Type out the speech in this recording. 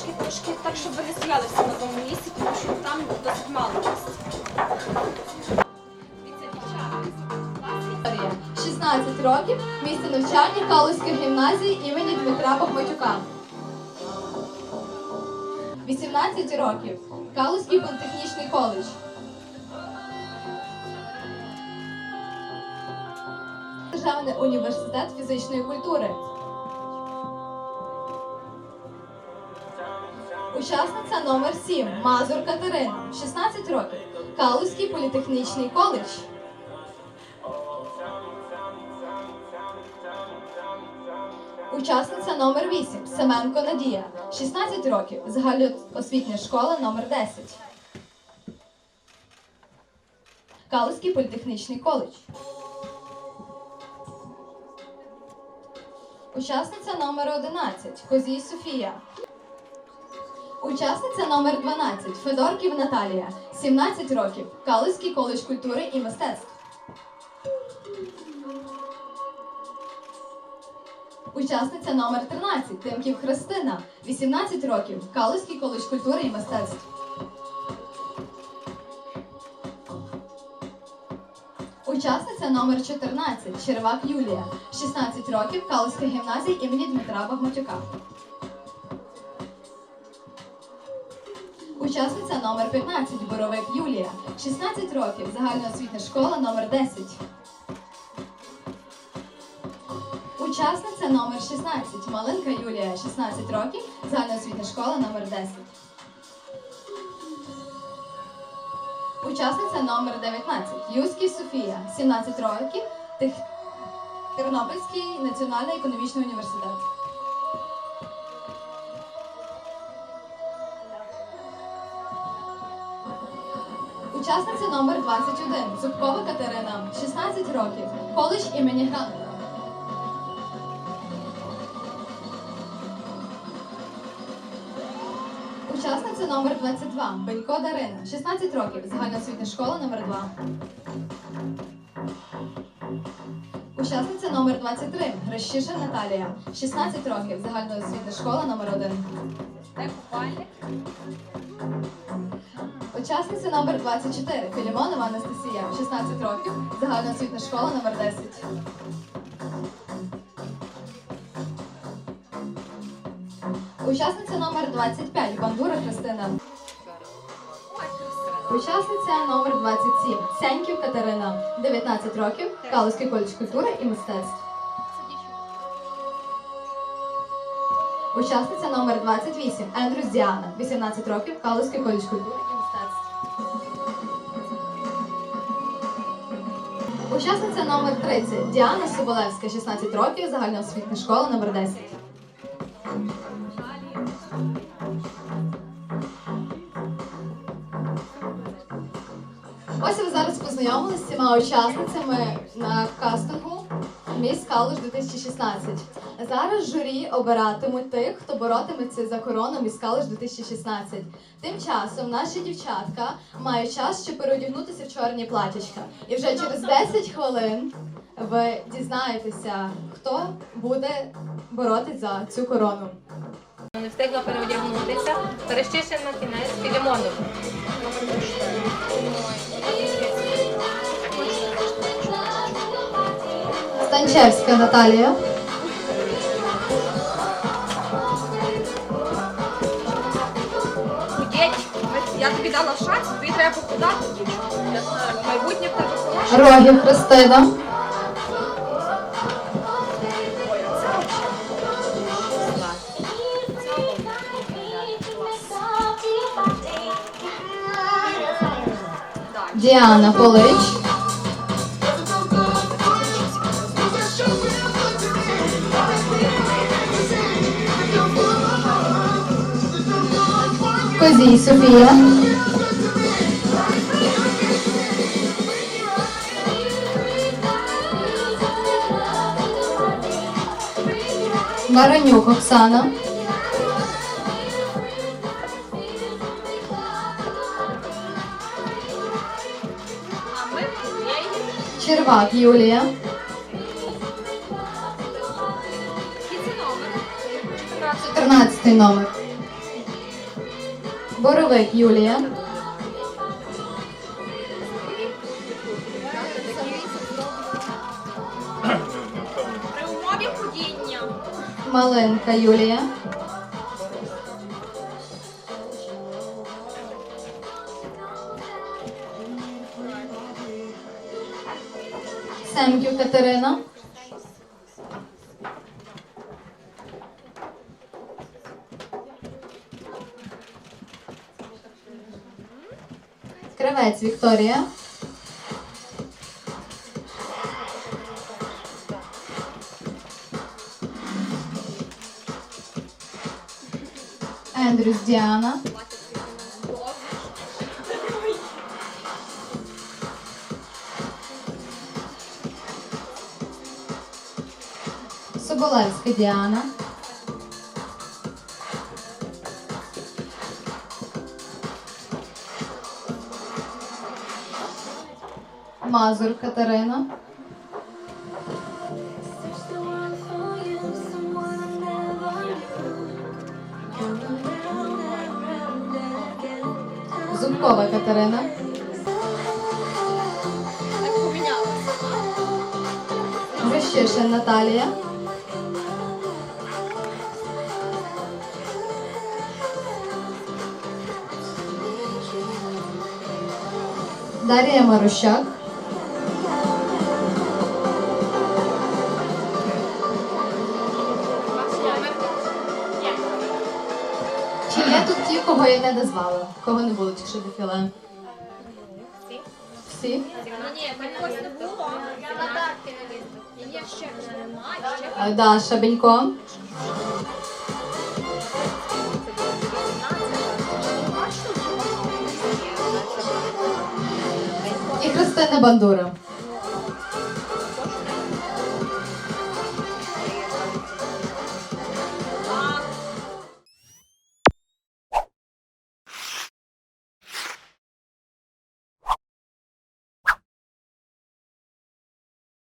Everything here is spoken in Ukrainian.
трошки, трошки так, щоб ви не стояли всі на одному місці, тому що там досить мало. Вікторія, 16 років, місце навчання Калузька гімназії імені Дмитра Бахматюка. 18 років, Калузький політехнічний коледж. Державний університет фізичної культури. Учасниця номер 7 Мазур Катерина, 16 років, Калузький політехнічний коледж. Учасниця номер 8 Семенко Надія, 16 років, загальноосвітня школа номер 10. Калузький політехнічний коледж. Учасниця номер 11 Козій Софія. Учасниця номер 12 Федорків Наталія, 17 років, Калузький коледж культури і мистецтв. Учасниця номер 13 Тимків Христина, 18 років, Калузький коледж культури і мистецтв. Учасниця номер 14 Червак Юлія, 16 років, Калузька гімназія імені Дмитра Бахматюка. Учасниця номер 15 Боровик Юлія, 16 років, загальноосвітня школа номер 10. Учасниця номер 16 Малинка Юлія, 16 років, загальноосвітня школа номер 10. Учасниця номер 19 Юський Софія, 17 років, Тернопільський національний економічний університет. Учасниця номер 21 Зубкова Катерина, 16 років, коледж імені Гра... Учасниця номер 22 Бенько Дарина, 16 років, загальноосвітня школа номер 2. Учасниця номер 23 Грещиша Наталія, 16 років, загальноосвітня школа номер 1. Де купальник? Учасниця номер 24 Філімонова Анастасія, 16 років, загальноосвітня школа номер 10. Учасниця номер 25 Бандура Христина. Учасниця номер 27 Сеньків Катерина, 19 років, Калузький коледж культури і мистецтв. Учасниця номер 28 Ендрюс Діана, 18 років, Калузький коледж культури і мистецтв. Учасниця номер 30 Діана Соболевська, 16 років, загальноосвітня школа номер 10. Ось ви зараз познайомилися з цими учасницями на кастингу Міс Калуш 2016. Зараз журі обиратимуть тих, хто боротиметься за корону Міс Калуш 2016. Тим часом наші дівчатка мають час, щоб переодягнутися в чорні платячка. І вже через 10 хвилин ви дізнаєтеся, хто буде боротись за цю корону. Не встигла переодягнутися. Перещишин на кінець Філімонов. Станчевська Наталія. Я тобі дала шанс, тобі треба похудати. Майбутнє в тебе хороше. Рогів Христина. Діана Полич. Козій Софія. Баранюк Оксана. Червак Юлія. Який це номер? 14. 14 номер. Боровик Юлія. При умові ходіння. Малинка Юлія. Семків Катерина. Кравець Вікторія. Ендрюс Діана. Соболевська Діана. Мазур Катерина. Зубкова Катерина. Грищишин Наталія. Дар'я Марущак. Кого я не назвала? Кого не було, якщо дефіле? Всі? Ну ні, когось не було. Є ще немає, ще Е, Даша Бенько. І Христина Бандура.